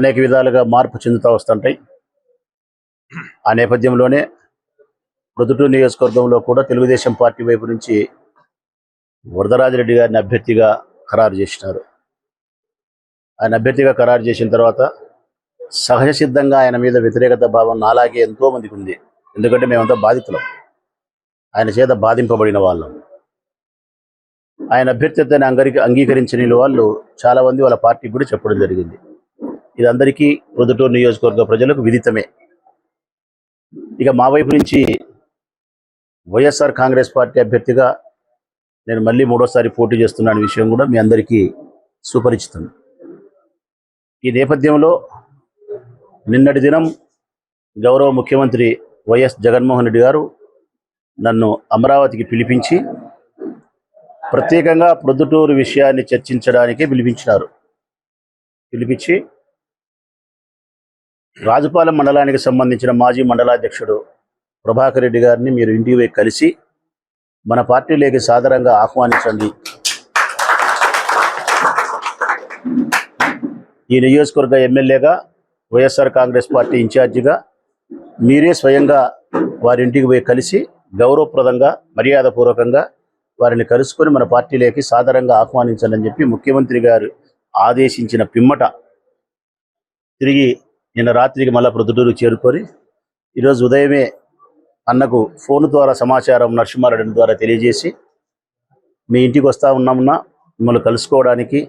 అనేక విధాలుగా మార్పు చెందుతూ వస్తుంటాయి. ఆ నేపథ్యంలోనే ప్రొద్దుటూరు నియోజకవర్గంలో కూడా తెలుగుదేశం పార్టీ వైపు నుంచి వరదరాజరెడ్డి గారిని అభ్యర్థిగా ఖరారు చేసినారు. ఆయన అభ్యర్థిగా ఖరారు చేసిన తర్వాత సహజ సిద్ధంగా ఆయన మీద వ్యతిరేకత భావం నాలాగే ఎంతో మందికి ఉంది. ఎందుకంటే మేమంతా బాధితులం. ఆయన చేత బాధింపబడిన వాళ్ళం. ఆయన అభ్యర్థిత్వాన్ని అంగరికి అంగీకరించని వాళ్ళు చాలా మంది వాళ్ళ పార్టీకి కూడా చెప్పడం జరిగింది. ఇది అందరికీ ప్రొద్దుటూరు నియోజకవర్గ ప్రజలకు విదితమే. ఇక మా వైపు నుంచి వైఎస్ఆర్ కాంగ్రెస్ పార్టీ అభ్యర్థిగా నేను మళ్ళీ మూడోసారి పోటీ చేస్తున్న విషయం కూడా మీ అందరికీ సుపరిచితం. ఈ నేపథ్యంలో నిన్నటి దినం గౌరవ ముఖ్యమంత్రి వైఎస్ జగన్మోహన్ రెడ్డి గారు నన్ను అమరావతికి పిలిపించి ప్రత్యేకంగా ప్రొద్దుటూరు విషయాన్ని చర్చించడానికి పిలిపించినారు. పిలిపించి రాజుపాలెం మండలానికి సంబంధించిన మాజీ మండలాధ్యక్షుడు ప్రభాకర్ రెడ్డి గారిని మీరు ఇంటికి పోయి కలిసి మన పార్టీలోకి సాధారణంగా ఆహ్వానించండి. ఈ నియోజకవర్గ ఎమ్మెల్యేగా వైఎస్ఆర్ కాంగ్రెస్ పార్టీ ఇన్ఛార్జిగా మీరే స్వయంగా వారి ఇంటికి పోయి కలిసి గౌరవప్రదంగా మర్యాదపూర్వకంగా వారిని కలుసుకొని మన పార్టీలోకి సాధారణంగా ఆహ్వానించాలని చెప్పి ముఖ్యమంత్రి గారు ఆదేశించిన పిమ్మట తిరిగి నిన్న రాత్రికి మళ్ళా ప్రొద్దుటూరు చేరుకొని ఈరోజు ఉదయమే అన్నకు ఫోన్ ద్వారా సమాచారం నరసింహారెడ్డి ద్వారా తెలియజేసి మీ ఇంటికి వస్తా ఉన్నామున్నా మిమ్మల్ని కలుసుకోవడానికి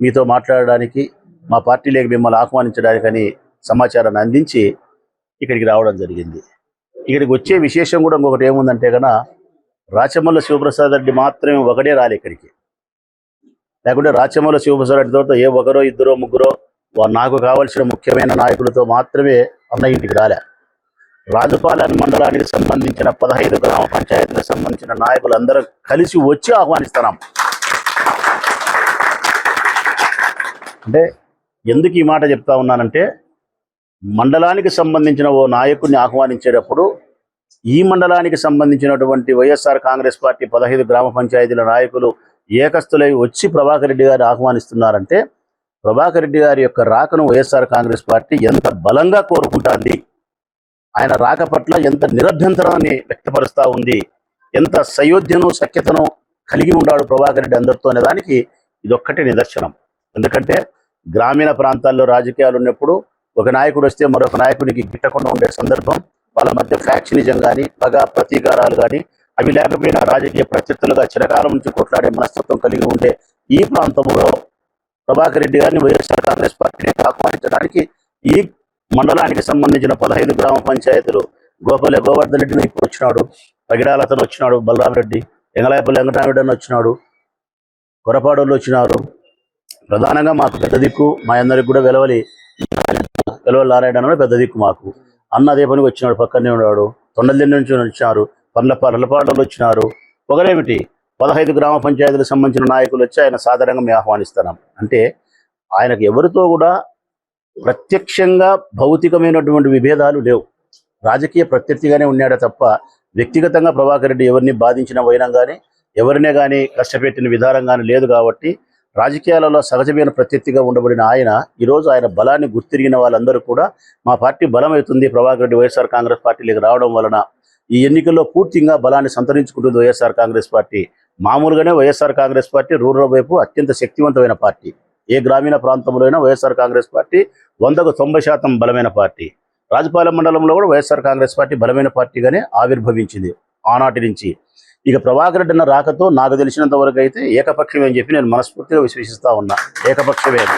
మీతో మాట్లాడడానికి మా పార్టీలోకి మిమ్మల్ని ఆహ్వానించడానికని సమాచారాన్ని అందించి ఇక్కడికి రావడం జరిగింది. ఇక్కడికి వచ్చే విశేషం కూడా ఇంకొకటి ఏముందంటే కనుక రాచమల్ల శివప్రసాద్ రెడ్డి మాత్రమే ఒకడే రాలే ఇక్కడికి. లేకుంటే రాచమల్ల శివప్రసాద్ రెడ్డితో ఏ ఒకరో ఇద్దరో ముగ్గురో నాకు కావలసిన ముఖ్యమైన నాయకులతో మాత్రమే అన్న ఇంటికి రాలే. రాజుపాలెం మండలానికి సంబంధించిన పదహైదు గ్రామ పంచాయతీలకు సంబంధించిన నాయకులందరూ కలిసి వచ్చి ఆహ్వానిస్తున్నాం. అంటే ఎందుకు ఈ మాట చెప్తా ఉన్నానంటే మండలానికి సంబంధించిన ఓ నాయకుడిని ఆహ్వానించేటప్పుడు ఈ మండలానికి సంబంధించినటువంటి వైఎస్ఆర్ కాంగ్రెస్ పార్టీ పదహైదు గ్రామ పంచాయతీల నాయకులు ఏకస్తులై వచ్చి ప్రభాకర్ రెడ్డి గారు ఆహ్వానిస్తున్నారంటే ప్రభాకర్ రెడ్డి గారి యొక్క రాకను వైఎస్ఆర్ కాంగ్రెస్ పార్టీ ఎంత బలంగా కోరుకుంటుంది? ఆయన రాక పట్ల ఎంత నిరభ్యంతరాన్ని వ్యక్తపరుస్తూ ఉంది? ఎంత సయోధ్యను సఖ్యతను కలిగి ఉన్నాడు ప్రభాకర్ రెడ్డి అందరితో అనే దానికి ఇదొక్కటి నిదర్శనం. ఎందుకంటే గ్రామీణ ప్రాంతాల్లో రాజకీయాలు ఉన్నప్పుడు ఒక నాయకుడు వస్తే మరొక నాయకుడికి గిట్టకుండా ఉండే సందర్భం వాళ్ళ మధ్య ఫ్యాక్షనిజం కానీ పగ ప్రతీకారాలు కానీ అవి లేకపోయినా రాజకీయ ప్రత్యర్థులుగా చిరకాలం నుంచి కొట్లాడే మనస్తత్వం కలిగి ఉండే ఈ ప్రాంతంలో ప్రభాకర్ రెడ్డి గారిని వైఎస్ఆర్ కాంగ్రెస్ పార్టీని ఆహ్వానించడానికి ఈ మండలానికి సంబంధించిన పదహైదు గ్రామ పంచాయతీలు గోపాల గోవర్ధన్ రెడ్డిని ఇప్పుడు వచ్చినాడు పగిడాలతను వచ్చినాడు బలరాం రెడ్డి ఎంగళాయపల్లి వెంకటరామరెడ్డి అని వచ్చినాడు కొరపాడోళ్ళు వచ్చినారు. ప్రధానంగా మాకు పెద్ద దిక్కు మా అందరికి కూడా వెలవలి వెలవలి నారాయణ అన్న పెద్ద దిక్కు మాకు. అన్న అదే పనికి వచ్చినాడు పక్కనే ఉన్నాడు. తొండల నుంచి వచ్చినారు పర్ల పర్లపాడలు వచ్చినారు. ఒకరేమిటి? పదహైదు గ్రామ పంచాయతీలకు సంబంధించిన నాయకులు వచ్చి ఆయన సాధారణంగా మేము ఆహ్వానిస్తున్నాం. అంటే ఆయనకు ఎవరితో కూడా ప్రత్యక్షంగా భౌతికమైనటువంటి విభేదాలు లేవు. రాజకీయ ప్రత్యర్థిగానే ఉన్నాడే తప్ప వ్యక్తిగతంగా ప్రభాకర్ రెడ్డి ఎవరిని బాధించిన వైనం కానీ ఎవరినే కానీ కష్టపెట్టిన విధానం కానీ లేదు కాబట్టి రాజకీయాలలో సహజమైన ప్రత్యర్థిగా ఉండబడిన ఆయన ఈరోజు ఆయన బలాన్ని గుర్తిరిగిన వాళ్ళందరూ కూడా మా పార్టీ బలమవుతుంది. ప్రభాకర్ రెడ్డి వైఎస్ఆర్ కాంగ్రెస్ పార్టీలోకి రావడం వలన ఈ ఎన్నికల్లో పూర్తిగా బలాన్ని సంతరించుకుంటుంది వైఎస్ఆర్ కాంగ్రెస్ పార్టీ. మామూలుగానే వైఎస్ఆర్ కాంగ్రెస్ పార్టీ రూరల్ వైపు అత్యంత శక్తివంతమైన పార్టీ. ఏ గ్రామీణ ప్రాంతంలో వైఎస్ఆర్ కాంగ్రెస్ పార్టీ వందకు తొంభై శాతం బలమైన పార్టీ. రాజపాలెం మండలంలో కూడా వైఎస్ఆర్ కాంగ్రెస్ పార్టీ బలమైన పార్టీగానే ఆవిర్భవించింది ఆనాటి నుంచి. ఇక ప్రభాకర్ రెడ్డి అన్న రాకతో నాకు తెలిసినంత వరకు అయితే ఏకపక్షమే అని చెప్పి నేను మనస్ఫూర్తిగా విశ్వసిస్తా ఉన్నా. ఏకపక్షమే అని.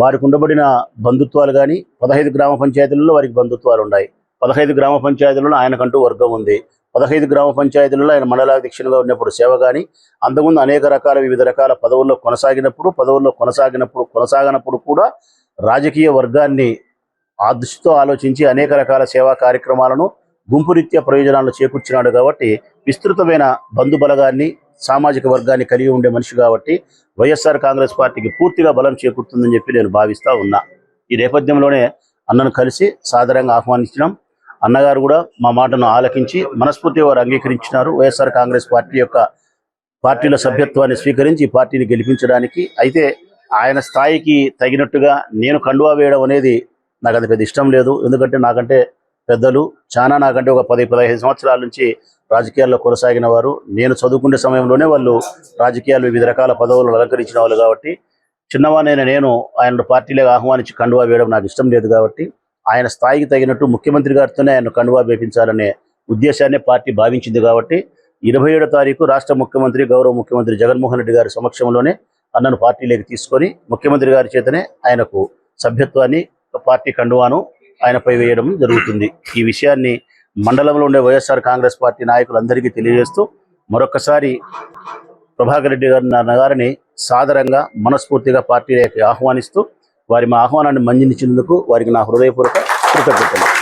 వారికి ఉండబడిన బంధుత్వాలు కానీ పదహైదు గ్రామ పంచాయతీలలో వారికి బంధుత్వాలు ఉన్నాయి. పదహైదు గ్రామ పంచాయతీలలో ఆయనకంటూ వర్గం ఉంది. పదహైదు గ్రామ పంచాయతీలలో ఆయన మండలాధ్యక్షునిగా ఉన్నప్పుడు సేవ కానీ అంతకుముందు అనేక రకాల వివిధ రకాల పదవుల్లో కొనసాగినప్పుడు పదవుల్లో కొనసాగినప్పుడు కొనసాగినప్పుడు కూడా రాజకీయ వర్గాన్ని ఆ దృష్టితో ఆలోచించి అనేక రకాల సేవా కార్యక్రమాలను గుంపురీత్యా ప్రయోజనాలను చేకూర్చినాడు కాబట్టి విస్తృతమైన బంధుబలగాన్ని సామాజిక వర్గాన్ని కలిగి ఉండే మనిషి కాబట్టి వైఎస్ఆర్ కాంగ్రెస్ పార్టీకి పూర్తిగా బలం చేకూరుతుందని చెప్పి నేను భావిస్తూ ఉన్నా. ఈ నేపథ్యంలోనే అన్నను కలిసి సాధారణంగా ఆహ్వానించినాం. అన్నగారు కూడా మా మాటను ఆలకించి మనస్ఫూర్తిగా వారు అంగీకరించినారు. వైఎస్ఆర్ కాంగ్రెస్ పార్టీ యొక్క పార్టీల సభ్యత్వాన్ని స్వీకరించి పార్టీని గెలిపించడానికి. అయితే ఆయన స్థాయికి తగినట్టుగా నేను కండువా వేయడం అనేది నాకు అంత పెద్ద ఇష్టం లేదు. ఎందుకంటే నాకంటే పెద్దలు చాలా నాకంటే ఒక పది పదహైదు సంవత్సరాల నుంచి రాజకీయాల్లో కొనసాగిన వారు. నేను చదువుకునే సమయంలోనే వాళ్ళు రాజకీయాలు వివిధ రకాల పదవులు అలంకరించిన వాళ్ళు కాబట్టి చిన్నవానైన నేను ఆయన పార్టీలకు ఆహ్వానించి కండువా వేయడం నాకు ఇష్టం లేదు కాబట్టి ఆయన స్థాయికి తగినట్టు ముఖ్యమంత్రి గారితోనే ఆయన కండువా వేపించాలనే ఉద్దేశాన్ని పార్టీ భావించింది కాబట్టి ఇరవై ఏడో తారీఖు రాష్ట్ర ముఖ్యమంత్రి గౌరవ ముఖ్యమంత్రి జగన్మోహన్ రెడ్డి గారి సమక్షంలోనే అన్నను పార్టీలోకి తీసుకొని ముఖ్యమంత్రి గారి చేతనే ఆయనకు సభ్యత్వాన్ని పార్టీ కండువాను ఆయనపై వేయడం జరుగుతుంది. ఈ విషయాన్ని మండలంలో ఉండే వైఎస్ఆర్ కాంగ్రెస్ పార్టీ నాయకులందరికీ తెలియజేస్తూ మరొకసారి ప్రభాకర్ రెడ్డి గారి నా గారిని సాదరంగా మనస్ఫూర్తిగా పార్టీలోకి ఆహ్వానిస్తూ వారి మా ఆహ్వానాన్ని మంజనిచ్చినందుకు వారికి నా హృదయపూర్వక కృతజ్ఞతలు.